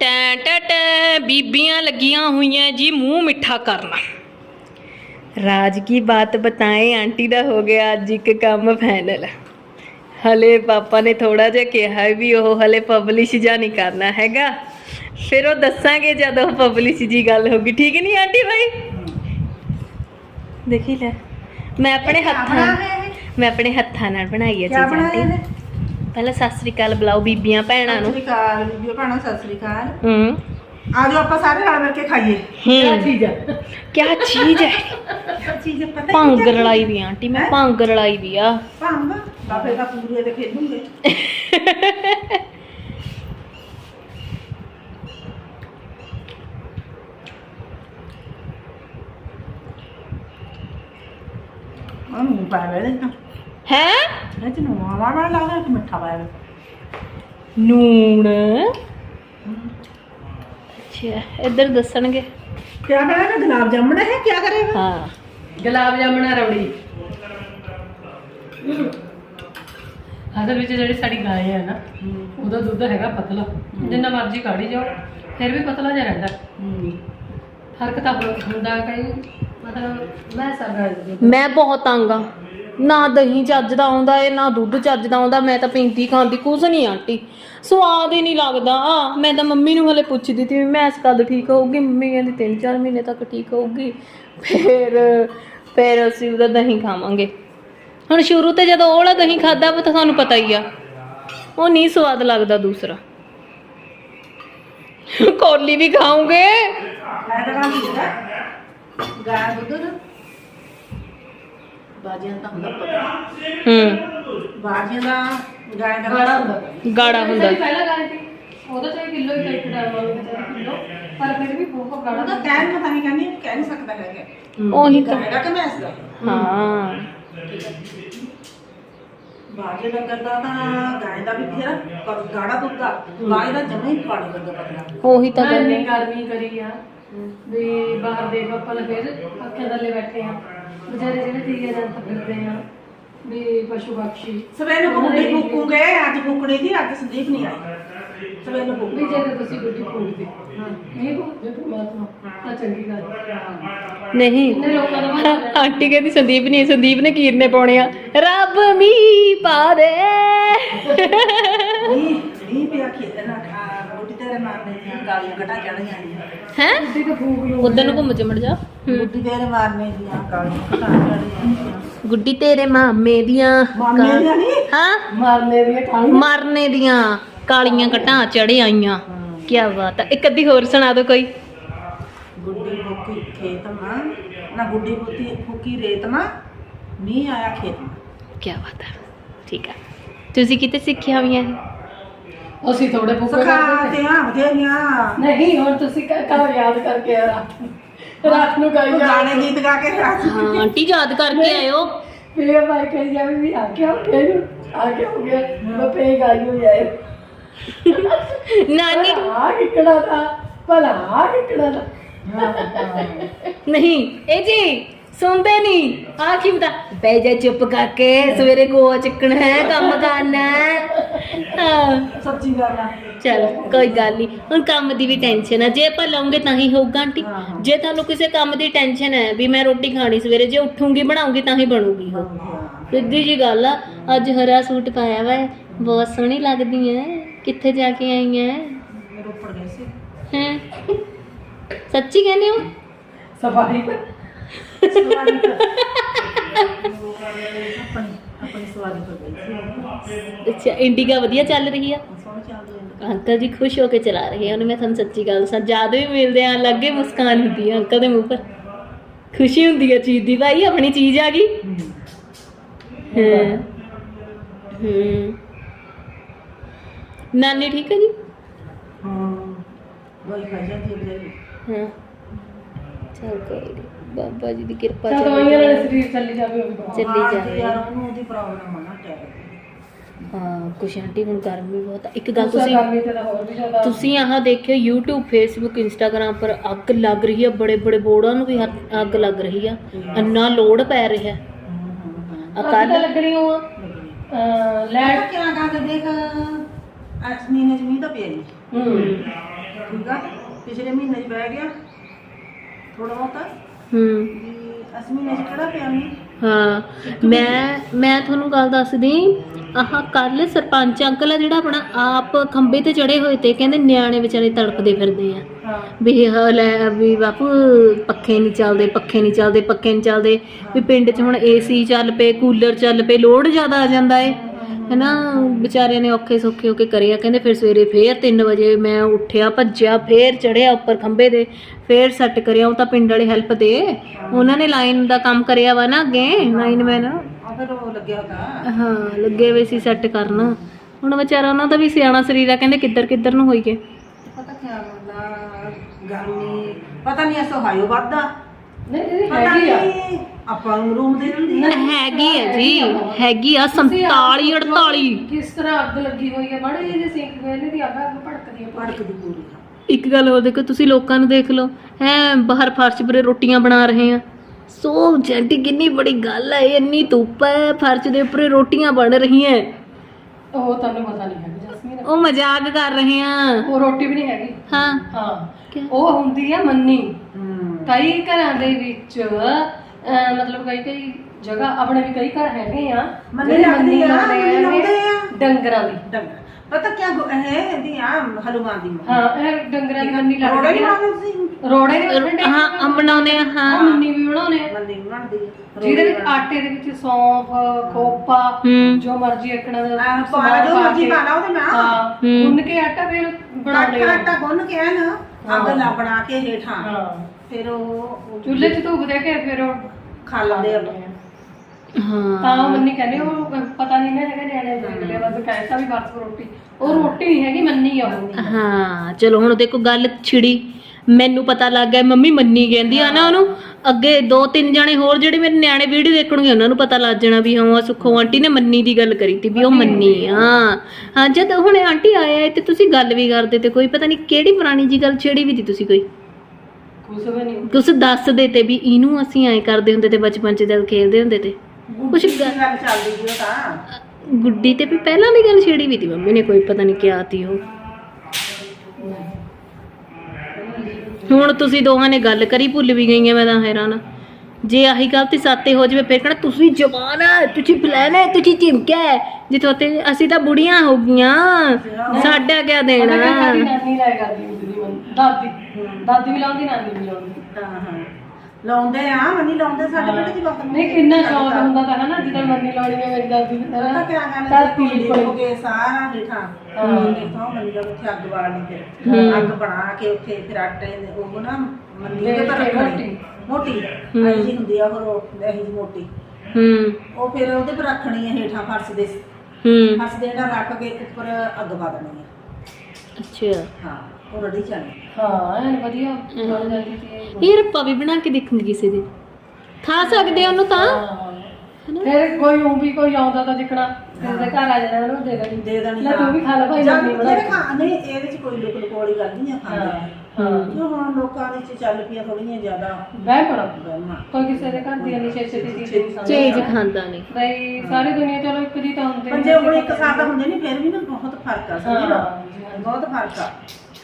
ਟੈਂ ਟੈਂ ਟੈਂ ਬੀਬੀਆਂ ਲੱਗੀਆਂ ਹੋਈਆਂ ਜੀ ਮੂੰਹ ਮਿੱਠਾ ਕਰਨਾ। ਰਾਜ ਕੀ ਬਾਤ ਬਤਾਏ ਆਂਟੀ ਦਾ ਹੋ ਗਿਆ ਅੱਜ ਇੱਕ ਕੰਮ ਫਾਈਨਲ ਹਲੇ ਪਾਪਾ ਨੇ ਥੋੜਾ ਜਿਹਾ ਕਿਹਾ ਵੀ ਉਹ ਹਲੇ ਪਬਲਿਸ਼ ਜਾਂ ਨਹੀਂ ਕਰਨਾ ਹੈਗਾ। ਫਿਰ ਉਹ ਦੱਸਾਂਗੇ ਜਦੋਂ ਪਬਲਿਸ਼ ਜੀ ਗੱਲ ਹੋਗੀ ਠੀਕ ਨਹੀਂ ਆਂਟੀ ਭਾਈ ਦੇਖੀ ਲੈ। ਮੈਂ ਆਪਣੇ ਹੱਥਾਂ ਮੈਂ ਆਪਣੇ ਹੱਥਾਂ ਨਾਲ ਬਣਾਈ ਹੈ ਚੀਜ਼ ਇਹਨੇ? ਪਹਿਲਾਂ ਸਤਿ ਸ੍ਰੀ ਅਕਾਲ ਬੁਲਾਓ ਬੀਬੀਆਂ ਭੈਣਾਂ ਸਤਿ ਨੂੰ ਸ੍ਰੀ ਅਕਾਲ ਬੀਬੀਓ ਭੈਣਾਂ ਸਤਿ ਸ੍ਰੀ ਅਕਾਲ। ਹੂੰ। ਆ ਜਾਓ ਆਪਾਂ ਸਾਰੇ ਰਲ ਮਿਲ ਕੇ ਖਾਈਏ। ਹੂੰ। ਚੀਜ਼ ਹੈ ਕੀ ਚੀਜ਼ ਹੈ ਕੀ ਚੀਜ਼ ਹੈ ਪਤਾ ਭੰਗ ਰਲਾਈ ਵੀ ਆ ਆਂਟੀ ਮੈਂ ਭੰਗ ਰਲਾਈ ਵੀ ਆ। ਭੰਗ? ਬਾਬੇ ਦਾ ਪੂਰੇ ਦੇ ਖੇਡੂਗੇ। ਉਹਨੂੰ ਪਾਵੇ ਦੇ ਹੈ? ਇਹ ਚ ਨੂੰ ਆਵਾ ਨਾ ਲੱਗਦਾ ਕਿ ਮਿੱਠਾ ਪਾਵੇ ਨੂਣ। ਅੱਛਾ ਇੱਧਰ ਦੱਸਣਗੇ। ਕਿਆ ਬਣਾਇਆ ਗੁਲਾਬ ਜਾਮਣ ਹੈ ਕਿਆ ਕਰੇਗਾ ਹਾਂ। ਗੁਲਾਬ ਜਾਮਣਾ ਰਵੜੀ ਅਸਲ ਵਿੱਚ ਜਿਹੜੀ ਸਾਡੀ ਗਾਂ ਹੈ ਨਾ ਉਹਦਾ ਦੁੱਧ ਹੈਗਾ ਪਤਲਾ। ਜਿੰਨਾ ਮਰਜ਼ੀ ਕਾੜੀ ਜਾਓ ਫਿਰ ਵੀ ਪਤਲਾ ਜਿਹਾ ਰਹਿੰਦਾ। ਫ਼ਰਕ ਤਾਂ ਬਹੁਤ ਹੁੰਦਾ ਕਈ ਮਤਲਬ ਮੈਂ ਸਭ ਮੈਂ ਬਹੁਤ ਤੰਗ ਆ। ਨਾ ਦਹੀਂ ਚੱਜ ਦਾ ਆਉਂਦਾ ਏ, ਨਾ ਦੁੱਧ ਚੱਜ ਦਾ ਆਉਂਦਾ, ਮੈਂ ਤਾਂ ਪੀਂਦੀ ਖਾਂਦੀ ਕੁਝ ਨਹੀਂ ਆਂਟੀ। ਸਵਾਦ ਹੀ ਨਹੀਂ ਲੱਗਦਾ ਆ ਮੈਂ ਤਾਂ ਮੰਮੀ ਨੂੰ ਹਲੇ ਪੁੱਛਦੀ ਤੀ ਵੀ ਮੈਸ ਕਦ ਠੀਕ ਹੋਊਗੀ? ਮੰਮੀ ਕਹਿੰਦੀ 3-4 ਮਹੀਨੇ ਤੱਕ ਠੀਕ ਹੋਊਗੀ। ਫਿਰ ਫਿਰ ਅਸੀਂ ਉਹਦਾ ਦਹੀਂ ਖਾਵਾਂਗੇ। ਹੁਣ ਸ਼ੁਰੂ ਤੇ ਜਦੋਂ ਉਹ ਵਾਲਾ ਦਹੀਂ ਖਾਦਾ ਤਾਂ ਤੁਹਾਨੂੰ ਪਤਾ ਹੀ ਆ। ਉਹ ਨਹੀਂ ਸਵਾਦ ਲੱਗਦਾ ਦੂਸਰਾ। ਕੋਲੀ ਵੀ ਖਾਓਗੇ? ਗਾਂ ਦੁੱਧ ਬਾਜੀਆਂ ਤਾਂ ਹੁੰਦਾ ਪਤਾ। ਹੂੰ। ਬਾਜੀਆਂ ਦਾ ਗਾਂ ਦਾ ਗਾੜਾ ਹੁੰਦਾ। ਗਾੜਾ ਹੁੰਦਾ। ਪਹਿਲਾਂ ਗਾੜੀ ਸੀ। ਉਹਦਾ ਚਾਹੇ ਕਿਲੋ ਹੀ ਟਾਈਪ ਦਾ ਵਾਲਾ ਚਾਹੇ ਕਿਲੋ। ਪਰ ਫਿਰ ਵੀ ਬਹੁਤ ਗਾੜਾ ਉਹਦਾ ਕਹਿਣ ਨੂੰ ਤਾਂ ਨਹੀਂ ਕਹਿੰਦੀ ਕਹਿ ਨਹੀਂ ਸਕਦਾ ਹੈਗਾ। ਉਹੀ ਤਾਂ। ਹੈਗਾ ਕਿ ਮੈਂ ਇਸਦਾ ਹਾਂ। ਬਾਜੇ ਲੰਗਰ ਦਾ ਤਾਂ ਗਾਂ ਦਾ ਵੀ ਫੇਰ ਪਰ ਗਾੜਾ ਦੁੱਧ ਦਾ ਬਾਜ ਦਾ ਜਮਾ ਹੀ ਪਾਣੀ ਵਰਗਾ ਪਤਲਾ ਉਹੀ ਤਾਂ ਗੱਲ ਇੰਨੀ ਹੈ ਗਰਮੀ ਕਰੀ ਆ। ਵੀ ਬਾਹਰ ਦੇਖ ਆਪਾਂ ਨੇ ਫਿਰ ਅੱਖਾਂ ਥੱਲੇ ਬੈਠੇ ਆ। ਵਿਚਾਰੇ ਜਿਹੜੇ ਤੀਏ ਜੰਤ ਫਿਰਦੇ ਆ। ਵੀ ਪਸ਼ੂ ਬਖਸ਼ੀ ਸਵੇਰ ਨੂੰ ਗੁੱਡੀ ਫੂਕੂਗੇ ਅੱਜ ਫੂਕਣੀ ਸੀ ਅੱਜ ਸੰਦੀਪ ਨਹੀਂ ਆਈ ਸਵੇਰ ਨੂੰ ਵੀ ਫੂਕੂ ਜੇ ਤਾਂ ਤੁਸੀਂ ਗੁੱਡੀ ਫੂਕਦੇ ਨਹੀਂ ਫੂਕਦੇ ਪਰਮਾਤਮਾ ਤਾਂ ਚੰਗੀ ਗੱਲ ਹੈ। ਨਹੀਂ। ਇੰਨੇ ਲੋਕਾਂ ਦਾ ਮਨ ਆਂਟੀ ਕਹਿੰਦੀ ਸੰਦੀਪ ਨਹੀਂ ਸੰਦੀਪ ਨੇ ਕੀਰਨੇ ਪਾਉਣੇ ਆ। ਰੱਬ ਮੀ ਪਾ ਦੇ। ਨਹੀਂ ਨਹੀਂ ਪਿਆ ਖੇਤ ਨਾ ਖਾ ਰੋਟੀ ਤੇਰੇ ਮਾਰਨੇ ਦੀਆਂ ਕਾਲੀਆਂ ਘਟਾ ਚੜੀਆਂ ਆਈਆਂ ਹੈ? ਤਾਂ ਫੂਕ ਉਧਰ ਨੂੰ ਘੁੰਮ ਚਮੜ ਜਾ। ਰੋਟੀ ਤੇਰੇ ਮਾਰਨੇ ਦੀਆਂ ਕਾਲੀਆਂ ਘਟਾ ਚੜੀਆਂ ਗੁੱਡੀ ਤੇਰੇ ਮਾਮੇ ਦੀਆਂ ਮਾਮੇ ਦੀਆਂ ਨਹੀਂ ਹਾਂ? ਮਾਰਨੇ ਦੀ ਠਾਂ ਮਰਨੇ ਦੀਆਂ ਕਾਲੀਆਂ ਘਟਾਂ ਚੜੇ ਆਈਆਂ। ਕੀ ਬਾਤ ਹੈ ਇੱਕ ਅੱਧੀ ਹੋਰ ਸੁਣਾ ਦਿਓ ਕੋਈ। ਗੁੱਡੀ ਫੁੱਕੀ ਖੇਤ ਮਾਂ। ਨਾ ਗੁੱਡੀ ਫੁੱਕੀ ਫੁੱਕੀ ਰੇਤ ਮਾਂ। ਮੀਂਹ ਆਇਆ ਖੇਤ ਮਾਂ। ਕੀ ਬਾਤ ਹੈ ਠੀਕ ਹੈ ਤੁਸੀਂ ਕਿਤੇ ਸਿੱਖਿਆ ਹੋਈਆਂ ਇਹ? ਅਸੀਂ ਥੋੜੇ ਫੂਕ ਸਖਾ ਤੇ ਆ ਵਧੇਰੀਆਂ। ਨਹੀਂ ਹੁਣ ਤੁਸੀਂ ਕਾ ਯਾਦ ਕਰਕੇ ਆ। ਰਾਤ ਨੂੰ ਗਾਈ ਜਾ ਗਾਣੇ ਗੀਤ ਗਾ ਕੇ ਰਾਤ ਹਾਂ ਆਂਟੀ ਯਾਦ ਕਰਕੇ ਆਇਓ। ਮੇਰੇ ਭਾਈ ਕਹੀ ਜਾਵੇ ਵੀ ਆ ਕੇ ਹੋ ਗਿਆ ਆ ਕੇ ਹੋ ਗਿਆ ਮੈਂ ਪੇ ਗਾਈ ਹੋ ਜਾਏ ਨਾਨੀ ਆ ਕਿਕੜਾ ਦਾ ਭਲਾ ਆ ਕਿਕੜਾ ਦਾ। ਨਹੀਂ ਇਹ ਜੀ ਸੁਣਦੇ ਨਹੀਂ ਆ ਕੀ ਬਤਾ ਬਹਿ ਜਾ ਚੁੱਪ ਕਰਕੇ ਸਵੇਰੇ ਗੋਆ ਚੱਕਣਾ ਹੈ ਕੰਮ ਕਰਨਾ ਹੈ। ਹਾਂ। ਸੱਚੀ ਗੱਲ ਆ। ਚਲ ਕੋਈ ਗੱਲ ਨਹੀਂ ਹੁਣ ਕੰਮ ਦੀ ਵੀ ਟੈਨਸ਼ਨ ਹੈ ਜੇ ਆਪਾਂ ਲਾਉਂਗੇ ਤਾਂ ਹੀ ਹੋਊਗਾ ਆਂਟੀ। ਹਾਂ, ਹਾਂ। ਜੇ ਤੁਹਾਨੂੰ ਕਿਸੇ ਕੰਮ ਦੀ ਟੈਨਸ਼ਨ ਹੈ ਵੀ ਮੈਂ ਰੋਟੀ ਖਾਣੀ ਸਵੇਰੇ ਜੇ ਉੱਠੂਗੀ ਬਣਾਉਂਗੀ ਤਾਂ ਹੀ ਬਣੂਗੀ ਉਹ। ਸਿੱਧੀ ਜੀ ਗੱਲ ਆ। ਅੱਜ ਹਰਾ ਸੂਟ ਪਾਇਆ ਵਾ ਬਹੁਤ ਸੋਹਣੀ ਲੱਗਦੀ ਹੈ ਕਿੱਥੇ ਜਾ ਕੇ ਆਈ ਹੈ ਮੇਰੇ ਉੱਪਰ ਗਏ ਸੀ। ਹੈਂ? ਸੱਚੀ ਕਹਿੰਦੇ ਹੋ? ਸਫ਼ਾਈ। ਸਵਾਰੀ ਆਪਣੀ ਆਪਣੀ ਸਵਾਰੀ ਕਰ ਗਈ ਸੀ ਅੱਛਾ ਇੰਡੀਗਾ ਵਧੀਆ ਚੱਲ ਰਹੀ ਆ? ਸੋਹਣੀ ਚੱਲਦੀ ਹੈ ਅੰਕਲ ਜੀ ਖੁਸ਼ ਹੋ ਕੇ ਚਲਾ ਰਹੇ ਹਨ ਮੈਂ ਤੁਹਾਨੂੰ ਸੱਚੀ ਗੱਲ ਦੱਸਾਂ ਜਦੋਂ ਵੀ ਮਿਲਦੇ ਆ ਲੱਗੇ ਮੁਸਕਾਨ ਹੁੰਦੀ ਹੈ ਅੰਕਲ ਦੇ ਮੂੰਹ ਪਰ। ਖੁਸ਼ੀ ਹੁੰਦੀ ਹੈ ਚੀਜ਼ ਦੀ। ਭਾਈ ਆਪਣੀ ਚੀਜ਼ ਆ ਗਈ? ਹਾਂ। ਹੂੰ। ਨਾਨੀ ਠੀਕ ਹੈ ਜੀ? ਹਾਂ। ਬਈ ਖਾਈ ਜਾਂਦੀ ਹੈ ਹਾਂ। ਚਲ ਕੋਈ ਬਾਬਾ ਜੀ ਦੀ ਕਿਰਪਾ ਚਾ ਚੱਲ ਦਵਾਈਆਂ ਨਾਲ ਸਰੀਰ ਚੱਲੀ ਜਾਵੇ ਉਹ ਵੀ ਬਹੁਤ। ਚੱਲੀ ਜਾਵੇ। ਯਾਰ ਉਹਨੂੰ ਉਹਦੀ ਪ੍ਰੋਬਲਮ ਆ ਨਾ ਟੈਕ ਹਾਂ ਕੁਛ ਆਂਟੀ ਹੁਣ ਗਰਮੀ ਬਹੁਤ ਆ। ਇੱਕ ਗੱਲ ਤੁਸੀਂ ਕਰਨੀ ਤੇ ਤਾਂ ਹੋਰ ਵੀ ਜ਼ਿਆਦਾ। ਤੁਸੀਂ ਆਹ ਦੇਖਿਓ YouTube Facebook Instagram ਪਰ ਅੱਗ ਲੱਗ ਰਹੀ ਹੈ ਬੜੇ ਬੜੇ ਬੋਰਡਾਂ ਨੂੰ ਵੀ ਹੱਥ- ਅੱਗ ਲੱਗ ਰਹੀ ਆ। ਇੰਨਾ ਲੋਡ ਪੈ ਰਿਹਾ। ਅੱਗ ਤਾਂ ਅਕਾਲ ਲੱਗਣੀ ਉਹ ਲੈ। ਲੈਟ ਗਾ ਕੇ ਦੇਖ? ਅੱਜ ਮਹੀਨੇ ਚ ਮੀਂਹ ਤਾਂ ਪਿਆ ਨਹੀਂ ਹੂੰ। ਠੀਕ ਆ? ਪਿਛਲੇ ਮਹੀਨੇ 'ਚ ਬਹਿ ਗਿਆ। ਥੋੜਾ ਬਹੁਤਾ। ਹੂੰ। ਵੀ ਇਸ ਮਹੀਨੇ 'ਚ ਕਿਹੜਾ ਪਿਆ ਨਹੀਂ ਹਾਂ ਮੈਂ ਮੈਂ ਤੁਹਾਨੂੰ ਗੱਲ ਦੱਸਦੀ ਆਹ ਕੱਲ ਸਰਪੰਚ ਅੰਕਲ ਆ ਜਿਹੜਾ ਆਪਣਾ ਆਪ ਖੰਬੇ ਤੇ ਚੜੇ ਹੋਏ ਤੇ ਕਹਿੰਦੇ ਨਿਆਣੇ ਵਿਚਾਰੇ ਤੜਪਦੇ ਫਿਰਦੇ ਆ। ਹਾਂ। ਵੀ ਇਹ ਲੈ ਵੀ ਬਾਪੂ ਪੱਖੇ ਨਹੀਂ ਚੱਲਦੇ ਪੱਖੇ ਨਹੀਂ ਚੱਲਦੇ ਪੱਖੇ ਨਹੀਂ ਚੱਲਦੇ। ਵੀ ਪਿੰਡ 'ਚ ਹੁਣ ਏਸੀ ਚੱਲ ਪਏ ਕੂਲਰ ਚੱਲ ਪਏ ਲੋਡ ਜ਼ਿਆਦਾ ਆ ਜਾਂਦਾ ਏ। ਹੈਨਾ ਵਿਚਾਰਿਆਂ ਨੇ ਔਖੇ ਸੌਖੇ ਹੋ ਕੇ ਕਰਿਆ ਕਹਿੰਦੇ ਫਿਰ ਸਵੇਰੇ ਫੇਰ 3 ਵਜੇ ਮੈਂ ਉੱਠਿਆ ਭੱਜਿਆ ਫੇਰ ਚੜਿਆ ਉੱਪਰ ਖੰਬੇ ਦੇ ਫੇਰ ਸੈੱਟ ਕਰਿਆ ਉਹ ਤਾਂ ਪਿੰਡ ਵਾਲੇ ਹੈਲਪ ਦੇ। ਉਹਨਾਂ ਨੇ ਲਾਈਨ ਦਾ ਕੰਮ ਕਰਿਆ ਵਾ ਨਾ ਅੱਗੇ ਲਾਈਨਮੈਨ। ਫਿਰ ਉਹ ਲੱਗਿਆ ਹੋਤਾ ਹਾਂ ਲੱਗੇ ਹੋਏ ਸੀ ਸੈੱਟ ਕਰਨ। ਹੁਣ ਵਿਚਾਰਾ ਉਹਨਾਂ ਦਾ ਵੀ ਸਿਆਣਾ ਸਰੀਰ ਆ ਕਹਿੰਦੇ ਕਿੱਧਰ ਕਿੱਧਰ ਨੂੰ ਹੋਈ ਗਏ ਪਤਾ ਕੀ ਹੁੰਦਾ ਗਰਮੀ ਪਤਾ ਨਹੀਂ ਐਸੋ ਹਾਇਓ ਵੱਧਦਾ। ਨਹੀਂ ਪਤਾ ਹੈਗੀ ਆ। ਨਹੀਂ ਆਪਾਂ ਨੂੰ ਰੂਮ ਦੇ ਦਿੰਦੀ ਆ ਹੈਗੀ ਹੈ ਜੀ ਹੈਗੀ ਆ 47 48 ਕਿਸ ਤਰ੍ਹਾਂ ਅੱਗ ਲੱਗੀ ਹੋਈ ਹੈ? ਮਾੜੇ ਜਿਹੇ ਸਿੰਕ ਵੇਲੇ ਦੀ ਅੱਗ ਅੱਗ ਭੜਕਦੀ ਹੈ ਪੜਕਦੀ ਪੂਰੀ। ਇੱਕ ਗੱਲ ਹੋਰ ਦੇਖੋ ਤੁਸੀਂ ਲੋਕਾਂ ਨੂੰ ਦੇਖ ਲਓ ਹੈ ਬਾਹਰ ਫਰਸ਼ ਪਰੇ ਰੋਟੀਆਂ ਬਣਾ ਰਹੇ ਆ। ਸੋ ਜੈਂਟੀ ਕਿੰਨੀ ਬੜੀ ਗੱਲ ਹੈ ਇੰਨੀ ਧੁੱਪ ਹੈ ਫਰਸ਼ ਦੇ ਉੱਪਰ ਰੋਟੀਆਂ ਬਣ ਰਹੀਆਂ। ਉਹ ਤੁਹਾਨੂੰ ਪਤਾ ਨਹੀਂ ਹੈ ਜਸਮੀਨ। ਉਹ ਮਜ਼ਾਕ ਕਰ ਰਹੇ ਆ। ਉਹ ਰੋਟੀ ਵੀ ਨਹੀਂ ਹੈਗੀ। ਹਾਂ। ਹਾਂ? ਉਹ ਹੁੰਦੀ ਆ ਮੰਨੀ। ਹੂੰ। ਕਈ ਘਰਾਂ ਦੇ ਵਿੱਚ ਮਤਲਬ ਕਈ ਕਈ ਜਗ੍ਹਾ ਆਪਣੇ ਵੀ ਕਈ ਘਰ ਹੈਗੇ ਆ ਮੰਨੀ ਲੱਗਦੀ ਆ, ਲਾਉਂਦੇ ਮੰਨੀ ਲਾਉਂਦੇ ਆ। ਡੰਗਰਾਂ ਦੀ। ਡੰਗਰ। ਪਤਾ ਕੀ ਇਹ ਇਹਦੀ ਆ ਹਲੂਮਾਨ ਦੀ ਹਾਂ ਇਹ ਡੰਗਰਾਂ ਦੀ ਮੰਨੀ ਰੋੜੇ ਲੱਗਦੀ ਆ ਬਣਾਉਂਦੇ ਰੋੜੇ ਦੇ ਵਿੱਚ ਹਾਂ ਹਾਂ ਬਣਾਉਂਦੇ ਆ ਹਾਂ। ਮੰਨੀ ਵੀ ਬਣਾਉਣੇ ਆ। ਮੰਦੀ ਬਣਾਉਂਦੀ ਆ। ਜਿਹਦੇ ਵਿੱਚ ਆਟੇ ਦੇ ਵਿੱਚ ਸੌਂਫ ਖੋਪਾ ਹੂੰ। ਜੋ ਮਰਜ਼ੀ ਇਕਣਾ ਦਾ ਪਾ ਸਮਾਨ ਜੋ ਪਾ ਮਰਜ਼ੀ ਕੇ, ਪਾ ਲਾ ਉਹਦੇ ਨਾਲ। ਹਾਂ ਹੂੰ। ਗੁੰਨ ਕੇ ਆਟਾ ਫਿਰ ਬਣਾਉਂਦੇ ਆ। ਆਟਾ ਗੁੰਨ ਕੇ ਨਾ ਅੱਗ ਲਾ ਬਣਾ ਕੇ ਹੇਠਾਂ। ਹਾਂ। ਫਿਰ ਉਹ ਚੁੱਲ੍ਹੇ 'ਚ ਧੂਪ ਦੇ ਕੇ ਫਿਰ ਉਹ ਖਾ ਲੈਂਦੇ ਆ। ਹਾਂ। ਤਾਂ ਉਹ ਮੰਨੀ ਕਹਿੰਦੇ ਉਹ ਪਤਾ ਨਹੀਂ ਨਾ ਹੈਗਾ ਨਿਆਣੇ ਦੇਖ ਲਿਆ ਬਸ ਕਹਿਤਾ ਵੀ ਬਰਫ ਰੋਟੀ। ਉਹ ਰੋਟੀ ਨਹੀਂ ਹੈਗੀ ਮੰਨੀ ਆ ਉਹ ਹਾਂ ਚਲੋ ਹੁਣ ਦੇਖੋ ਗੱਲ ਛਿੜੀ। ਮੈਨੂੰ ਪਤਾ ਲੱਗ ਗਿਆ ਮੰਮੀ ਮੰਨੀ ਕਹਿੰਦੀ ਆ ਨਾ ਉਹਨੂੰ ਅੱਗੇ ਦੋ ਤਿੰਨ ਜਣੇ ਹੋਰ ਜਿਹੜੇ ਮੇਰੇ ਨਿਆਣੇ ਵੀਡੀਓ ਦੇਖਣਗੇ ਉਹਨਾਂ ਨੂੰ ਪਤਾ ਲੱਗ ਜਾਣਾ ਵੀ ਹਾਂ ਸੁੱਖੋ ਆਂਟੀ ਨੇ ਮੰਨੀ ਦੀ ਗੱਲ ਕਰੀ ਤੀ ਵੀ ਉਹ ਮੰਨੀ ਆ। ਹਾਂ ਜਦ ਹੁਣ ਆਂਟੀ ਆਇਆ ਤੇ ਤੁਸੀਂ ਗੱਲ ਵੀ ਕਰਦੇ ਤੇ ਕੋਈ ਪਤਾ ਨਹੀਂ ਕਿਹੜੀ ਪੁਰਾਣੀ ਜੀ ਗੱਲ ਛੇੜੀ ਵੀ ਤੀ ਤੁਸੀਂ ਕੋਈ? ਕੁਛ ਵੀ ਨਹੀਂ। ਕੁਛ ਦੱਸਦੇ ਤੇ ਵੀ ਇਹਨੂੰ ਅਸੀਂ ਐਂ ਕਰਦੇ ਹੁੰਦੇ ਤੇ ਬਚਪਨ ਚ ਜਦ ਖੇਡਦੇ ਹੁੰਦੇ ਤੇ। ਕੁਛ ਗੱਲ ਚੱਲਦੀ ਜੀ ਉਹ ਤਾਂ। ਗੁੱਡੀ ਤੇ ਵੀ ਪਹਿਲਾਂ ਵੀ ਗੱਲ ਛੇੜੀ ਵੀ ਤੀ ਮੰਮੀ ਨੇ ਕੋਈ ਪਤਾ ਨਹੀਂ ਕਿਹਾ ਤੀ ਉਹ। ਹੁਣ ਤੁਸੀਂ ਦੋਹਾਂ ਨੇ ਗੱਲ ਕਰੀ ਭੁੱਲ ਵੀ ਗਈਆਂ ਮੈਂ ਤਾਂ ਹੈਰਾਨ ਆ। ਜੇ ਆਹੀ ਗੱਲ ਤੇ ਸਾਤੇ ਹੋ ਜਵੇ ਫਿਰ ਕਹਣਾ ਤੁਸੀਂ ਜਵਾਨ ਹੈ ਤੁਸੀਂ ਫਲਾਣਾ ਹੈ ਤੁਸੀਂ ਚਿਮਕਿਆ ਹੈ। ਜਿੱਥੋਂ ਤੇ ਅਸੀਂ ਤਾਂ ਬੁੜੀਆਂ ਹੋ ਗਈਆਂ। ਸਾਡਾ ਕਿਆ ਦੇਣਾ? ਉਹਨੇ ਸਾਡੀ ਨਾਨੀ ਲਾਇਆ ਕਰਦੀ ਹੁੰਦੀ ਸੀ ਮੰਨ- ਦਾਦੀ। ਦਾਦੀ ਵੀ ਲਾਉਂਦੀ ਨਾਨੀ ਵੀ ਲਾਉਂਦੀ। ਹਾਂ ਹਾਂ। ਲਾਉਂਦੇ ਆ ਮੰਨੀ ਲਾਉਂਦੇ ਸਾਡੇ ਪਿੰਡ ਚ ਵਕਤ ਨਹੀਂ ਕਿੰਨਾ ਸ਼ੌਕ ਹੁੰਦਾ ਤਾਂ ਹੈ ਨਾ ਜਦੋਂ ਮੰਨੀ ਲਾਉਣੀ ਹੈ ਮੇਰੀ ਦਾਦੀ ਦੀ ਪਤਾ ਤਰ੍ਹਾਂ ਕੀ ਗੱਲ ਤਾਂ ਹੈ ਪੀਲੀ ਹੋ ਗਏ ਸਾਰਾ ਹੇਠਾਂ। ਹਾਂ। ਦੇਖੋ ਮੰਨੀ ਦਾ ਉੱਥੇ ਅੱਗ ਬਾਲਣੀ ਫਿਰ। ਅੱਗ ਬਣਾ ਕੇ ਉੱਥੇ ਫਿਰ ਆਟੇ ਦੇ ਉਹ ਨਾ ਮੰਨੀ ਦੇ ਪਰ ਮੋਟੀ। ਰੱਖਣੀ ਮੋਟੀ ਜੀ ਹੁੰਦੀ ਆ ਫਿਰ ਉਹ ਇਹੀ ਜੀ ਮੋਟੀ। ਹੂੰ। ਉਹ ਫਿਰ ਉਹਦੇ ਪਰ ਰੱਖਣੀ ਹੈ ਹੇਠਾਂ ਫਰਸ਼ ਦੇ। ਹੂੰ। ਫਰਸ਼ ਦੇ ਜਿਹੜਾ ਰੱਖ ਕੇ ਉੱਪਰ ਅੱਗ ਪਾ ਦੇਣੀ ਹੈ ਅੱਛਾ। ਹਾਂ। ਉਹ ਰੜੀ ਚੱਲਣੀ ਹਾਂ ਐਨ ਵਧੀਆ। ਬਣ ਜਾਂਦੀ ਸੀ ਇਹ ਰੱਪਾ ਵੀ ਬਣਾ ਕੇ ਦੇਖੂੰਗੀ ਕਿਸੇ ਦੇ ਖਾ ਸਕਦੇ ਆ ਉਹਨੂੰ ਤਾਂ। ਫਿਰ ਕੋਈ ਉਹ ਵੀ ਕੋਈ ਆਉਂਦਾ ਤਾਂ ਜਿਕਣਾ ਫਿਰ ਦੇ ਘਰ ਆ ਜਾਣਾ ਉਹਨੂੰ ਦੇ ਦੇਣੀ। ਦੇ ਦੇਣੀ ਲੈ ਤੂੰ ਵੀ ਖਾ ਲੈ ਭਾਈ ਜਾਂ ਮੰਮੀ ਬਣਾ ਜਿਹੜੇ ਕੇ। ਖਾ ਨਹੀਂ ਇਹਦੇ ਚ ਕੋਈ ਲੋਕ ਲਕੋੜੀ ਗੱਲ ਨਹੀਂ ਆ ਖਾਂਦੇ। ਹਾਂ ਜੋ ਹੁਣ ਲੋਕਾਂ ਦੇ ਚ ਚੱਲ ਪਈਆਂ ਥੋੜੀਆਂ ਜ਼ਿਆਦਾ। ਬਹਿ ਪੜਾ ਵਹਿਮਾਂ। ਕੋਈ ਕਿਸੇ ਦੇ ਘਰ ਦੀ ਨਹੀਂ ਛੇ ਛੇ ਦੀ ਚੀਜ਼ ਚੀਜ਼ ਖਾਂਦਾ। ਨਹੀਂ। ਬਈ ਸਾਰੀ ਦੁਨੀਆ ਚਲੋ ਇੱਕ ਦੀ ਤਾਂ ਹੁੰਦੇ ਪਰ ਜੇ ਉਹ ਇੱਕ ਸਾਥ ਹੁੰਦੇ ਨਹੀਂ ਫਿਰ ਵੀ ਨਾ ਬਹੁਤ ਫ਼ਰਕ ਆ ਸਮਝ ਲਓ? ਹਾਂ। ਬਹੁਤ ਫ਼ਰਕ ਆ।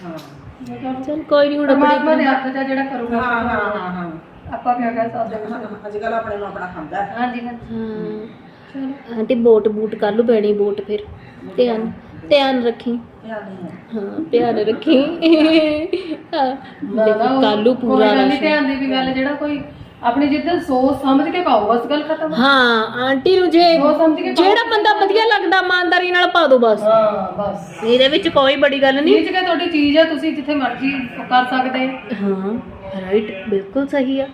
ਹਾਂ ਚਲ ਕੋਈ ਨਹੀਂ ਹੁਣ ਪਰਮਾਤਮਾ ਆਪਣੀ ਦੇ ਹੱਥ ਦਾ ਜਿਹੜਾ ਕਰੂਗਾ ਹਾਂ ਹਾਂ ਹਾਂ ਹਾਂ। ਆਪਾਂ ਕੀ ਕਹਿ ਸਕਦੇ ਹਾਂ ਅੱਜ ਕੱਲ ਆਪਣੇ ਨੂੰ ਆਪਣਾ ਖਾਂਦਾ ਹੈ। ਹਾਂਜੀ ਹਾਂਜੀ। ਹਾਂ। ਆਂਟੀ ਬੋਟ ਬੂਟ ਕਰ ਲੂ ਪੈਣੀ ਬੋਟ ਫਿਰ। ਧਿਆਨ ਧਿਆਨ ਰੱਖੀ। ਧਿਆਨ ਨਹੀਂ ਹੈ। ਹਾਂ ਧਿਆਨ ਰੱਖੀ। ਕਾਲੂ ਪੂਰਾ ਕੋਈ ਗੱਲ ਨਹੀਂ ਰਸ਼। ਧਿਆਨ ਦੀ ਵੀ ਗੱਲ ਜਿਹੜਾ ਕੋਈ ਆਪਣੀ ਜਿੱਦਾਂ ਸੋਚ ਸਮਝ ਕੇ ਪਾਓ ਬਸ ਗੱਲ ਖਤਮ। ਹਾਂ ਆਂਟੀ ਨੂੰ ਜੇ ਸੋਚ ਸਮਝ ਕੇ ਪਾਓ। ਜਿਹੜਾ ਬੰਦਾ ਵਧੀਆ ਲੱਗਦਾ ਇਮਾਨਦਾਰੀ ਨਾਲ ਪਾ ਦੋ ਬਸ। ਹਾਂ ਬਸ। ਇਹਦੇ ਵਿੱਚ ਕੋਈ ਬੜੀ ਗੱਲ ਨਹੀਂ। ਜਗ੍ਹਾ ਤੁਹਾਡੀ ਚੀਜ਼ ਹੈ ਤੁਸੀਂ ਜਿੱਥੇ ਮਰਜ਼ੀ ਕਰ ਸਕਦੇ। ਹੋ ਹਾਂ ਰਾਈਟ ਬਿਲਕੁਲ ਸਹੀ ਆ।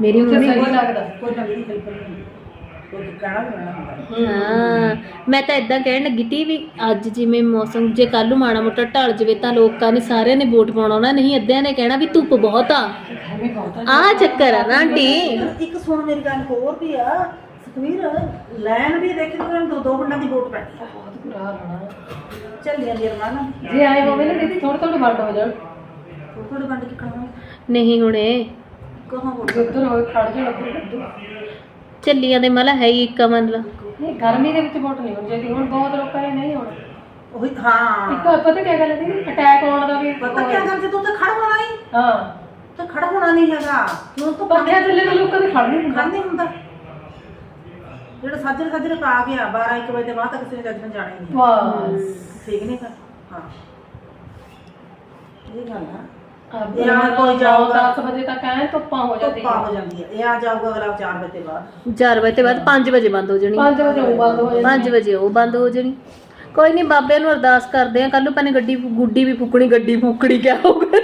ਮੇਰੀ ਜਿੱਥੇ ਮੰਮੀ ਸਹੀ ਲੱਗਦਾ ਕੋਈ ਦੀ ਹੈਲਪ ਨਹੀਂ। ਹੁੰਦੀ ਕੋਈ ਕਹਿਣਾ ਵੀ ਲੈਣਾ ਹੁੰਦਾ ਹਾਂ ਮੈਂ ਤਾਂ ਇਦਾਂ ਕਹਿਣ ਲੱਗੀ ਤੀ ਵੀ ਅੱਜ ਜਿਵੇਂ ਮੌਸਮ ਜੇ ਕੱਲ ਨੂੰ ਮਾੜਾ ਮੋਟਾ ਢਲ ਜਵੇ ਤਾਂ ਲੋਕਾਂ ਨੇ ਸਾਰਿਆਂ ਨੇ ਵੋਟ ਪਾਉਣਾ ਉਹਨਾਂ ਨਹੀਂ ਅੱਧਿਆਂ ਨੇ ਕਹਿਣਾ ਵੀ ਧੁੱਪ ਬਹੁਤ ਆ। ਬਹੁਤ ਆ ਚੱਕਰ ਆ ਨਾ ਆਂਟੀ। ਇੱਕ ਸੁਣ ਮੇਰੀ ਗੱਲ ਹੋਰ ਵੀ ਆ। ਸੁਖਵੀਰ ਲੈਣ ਵੀ ਦੇਖੀ ਤੂੰ ਦੋ ਦੋ ਪਿੰਡਾਂ ਦੀ ਵੋਟ ਪੈਣੀ ਆ ਬਹੁਤ ਬੁਰਾ ਹਾਲ ਹੋਣਾ। ਚੱਲੀਆਂ ਦੀ ਅਰਮਾਨ ਜੇ ਆਏ ਹੋਵੇ ਨਾ ਦੀਦੀ ਥੋੜੇ ਥੋੜੇ ਵੰਡ ਹੋ ਜਾਣ। ਥੋੜੇ ਵੰਡ ਕੇ ਖਾਵਾਂ ਨਹੀਂ ਹੁਣੇ। ਕਹਾਂ ਵੋਟ ਜਿੱਧਰ ਹੋਵੇ ਖੜ ਜਾ ਲੱਗੂ ਚੱਲੀਆਂ ਦੇ ਮਲਾ ਹੈ ਹੀ ਇੱਕ ਮਨ ਲਾ ਨਹੀਂ ਗਰਮੀ ਦੇ ਵਿੱਚ ਵੋਟ ਨਹੀਂ ਹੋਣੀ ਚਾਹੀਦੀ ਹੁਣ ਬਹੁਤ ਲੋਕਾਂ ਨੇ ਨਹੀਂ ਹੋਣਾ। ਉਹੀ ਹਾਂ। ਇੱਕ ਪਤਾ ਕੀ ਗੱਲ ਹੈ ਅਟੈਕ ਆਉਣ ਦਾ ਵੀ ਪਤਾ ਕੀ ਗੱਲ ਹਾਂ। ਤਾਂ ਖੜਾ ਹੋਣਾ ਨਹੀਂ ਹੈਗਾ। ਹੁਣ ਤਾਂ ਪੱਖਿਆਂ ਥੱਲੇ ਤਾਂ ਲੋਕਾਂ ਦੇ ਖੜ ਨਹੀਂ ਹੁੰਦਾ। ਖੜ ਨਹੀਂ ਹੁੰਦਾ। ਜਿਹੜਾ ਸਾਜਰੇ ਸਾਜਰੇ ਪਾ ਗਿਆ 12 1 ਵਜੇ ਦੇ ਬਾਅਦ ਤੱਕ ਕਿਸੇ ਨੇ ਜਾਣਾ ਹੀ ਨਹੀਂ। ਬਸ। ਠੀਕ ਨਹੀਂ ਕਰ ਹਾਂ। ਇਹ ਗੱਲ ਆ। ਇਹ ਇਹ ਆ ਕੋਈ ਜਾਊਗਾ। 10 ਵਜੇ ਤੱਕ ਐ ਧੁੱਪਾਂ ਹੋ ਜਾਂਦੀ ਧੁੱਪਾ ਹੋ ਜਾਂਦੀ ਹੈ ਇਹ ਆ ਜਾਊਗਾ ਅਗਲਾ 4 ਵਜੇ ਦੇ ਬਾਅਦ। 4 ਵਜੇ ਤੋਂ ਬਾਅਦ 5 ਵਜੇ ਬੰਦ ਹੋ ਜਾਣੀ। 5 ਵਜੇ ਉਹ ਬੰਦ ਹੋ ਜਾਂਦੀ 5 ਵਜੇ ਉਹ ਬੰਦ ਹੋ ਜਾਣੀ। ਕੋਈ ਨਹੀਂ ਬਾਬੇ ਨੂੰ ਅਰਦਾਸ ਕਰਦੇ ਆ ਕੱਲ ਨੂੰ ਪਾਣੇ ਗੱਡੀ ਗੁੱਡੀ ਵੀ ਫੂਕਣੀ ਗੱਡੀ ਫੂਕਣੀ ਕਿਆ ਹੋਊਗਾ?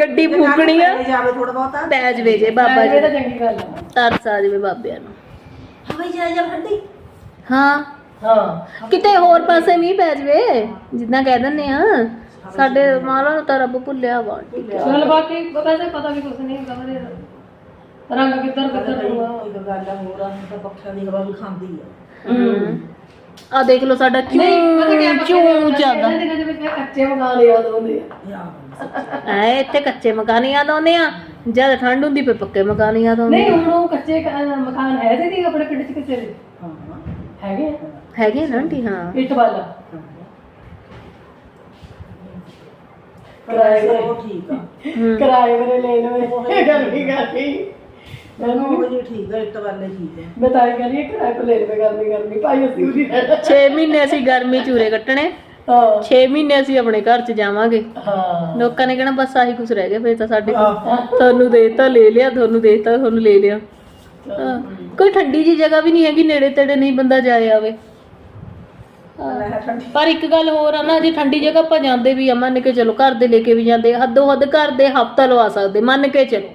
ਗੱਡੀ ਫੂਕਣੀ ਆ। ਇਹ ਜਾਵੇ ਥੋੜਾ ਬਹੁਤਾ। ਪੈ ਜਵੇ ਜੇ ਬਾਬਾ ਇਹ ਤਾਂ ਜੀ। ਚੰਗੀ ਗੱਲ ਆ। ਤਰਸ ਆ ਜਵੇ ਬਾਬਿਆਂ ਨੂੰ। ਜਾਂ ਹਾਂ। ਹਾਂ। ਕਿਤੇ ਹੋਰ ਪਾਸੇ ਮੀਂਹ ਪੈ ਜਵੇ ਜਿੱਦਾਂ ਕਹਿ ਦਿੰਦੇ ਆ। ਸਾਡੇ ਮਾਲਾ ਨੂੰ ਤਾਂ ਰੱਬ ਭੁੱਲਿਆ ਵਾ ਚਲ ਬਾਕੀ ਵੈਸੇ ਪਤਾ ਵੀ ਕੁਝ ਨਹੀਂ ਹੁੰਦਾ ਮੇਰੇ ਰੰਗ ਕਿੱਧਰ ਕਿੱਧਰ ਹੋਊਗਾ। ਇੱਕ ਗੱਲ ਆ ਹੋਰ ਆ ਤਾਂ ਪੱਖਿਆਂ ਦੀ ਹਵਾ ਵੀ ਖਾਂਦੀ ਆ। ਆ ਦੇਖ ਲਓ ਸਾਡਾ ਪਤਾ ਚੂੰ ਚੂੰ ਚੱਲਦਾ ਇਹਨਾਂ ਦਿਨਾਂ ਦੇ ਵਿੱਚ ਇਹ ਕੱਚੇ ਮਕਾਨ ਯਾਦ ਆਉਂਦੇ ਆ ਇਹ ਆ ਗੱਲ ਐ ਇੱਥੇ ਕੱਚੇ ਮਕਾਨ ਯਾਦ ਆਉਂਦੇ ਆ ਜਦ ਠੰਡ ਹੁੰਦੀ ਫੇ ਪੱਕੇ ਮਕਾਨ ਯਾਦ ਆਉਂਦੇ ਨਹੀਂ ਹੁਣ ਉਹ ਕੱਚੇ ਕ- ਅਹ ਮਕਾਨ ਹੈ ਤੇ ਨਹੀਂ ਆਪਣੇ ਪਿੰਡ ਚ ਕਿਸੇ ਦੇ ਹਾਂ। ਹੈਗੇ ਆ। ਹੈਗੇ ਨਾ ਆਂਟੀ ਹਾਂ। ਇੱਟ ਵਾਲਾ। ਕਿਰਾਏ ਦਾ ਉਹ ਠੀਕ ਆ। ਹੂੰ। ਕਿਰਾਏ ਵਾਲੇ ਲੈ ਲਵੇ ਗਰਮੀ ਗਰਮੀ। ਉਹ ਜੀ ਠੀਕ ਆ ਇੱਟ ਵਾਲੇ ਠੀਕ ਆ। ਬਤਾਈ ਕਰੀਏ ਕਿਰਾਏ ਤੇ ਲੈ ਲਵੇ ਗਰਮੀ ਗਰਮੀ। ਭਾਈ ਅਸੀਂ ਉਰੀ ਰਹਿਣਾ 6 ਮਹੀਨੇ ਅਸੀਂ ਗਰਮੀ ਚੂਰੇ ਕੱਟਣੇ। ਹਾਂ। 6 ਮਹੀਨੇ ਅਸੀਂ ਆਪਣੇ ਘਰ ਚ ਜਾਵਾਂਗੇ। ਹਾਂ। ਲੋਕਾਂ ਨੇ ਕਹਿਣਾ ਬਸ ਆਹੀ ਕੁਝ ਰਹਿ ਗਿਆ ਫੇਰ ਤਾਂ ਸਾਡੇ ਕੋਲ ਤੁਹਾਨੂੰ ਦੇਤਾ ਲੈ ਲਿਆ ਤੁਹਾਨੂੰ ਦੇਤਾ ਤੁਹਾਨੂੰ ਲੈ ਲਿਆ। ਹਾਂ। ਕੋਈ ਠੰਡੀ ਜੀ ਜਗ੍ਹਾ ਵੀ ਨਹੀਂ ਹੈਗੀ ਨੇੜੇ ਤੇੜੇ ਨਹੀਂ ਬੰਦਾ ਜਾਏ ਆਵੇ। ਪਰ ਇੱਕ ਗੱਲ ਹੋਰ ਆ ਨਾ ਜੇ ਠੰਡੀ ਜਗ੍ਹਾ ਆਪਾਂ ਜਾਂਦੇ ਵੀ ਆ ਮੰਨ ਕੇ ਚਲੋ ਘਰ ਦੇ ਲੈ ਕੇ ਵੀ ਜਾਂਦੇ ਹੱਦੋਂ ਹੱਦ ਘਰ ਦੇ ਹਫਤਾ ਲਵਾ ਸਕਦੇ ਮੰਨ ਕੇ ਚਲੋ।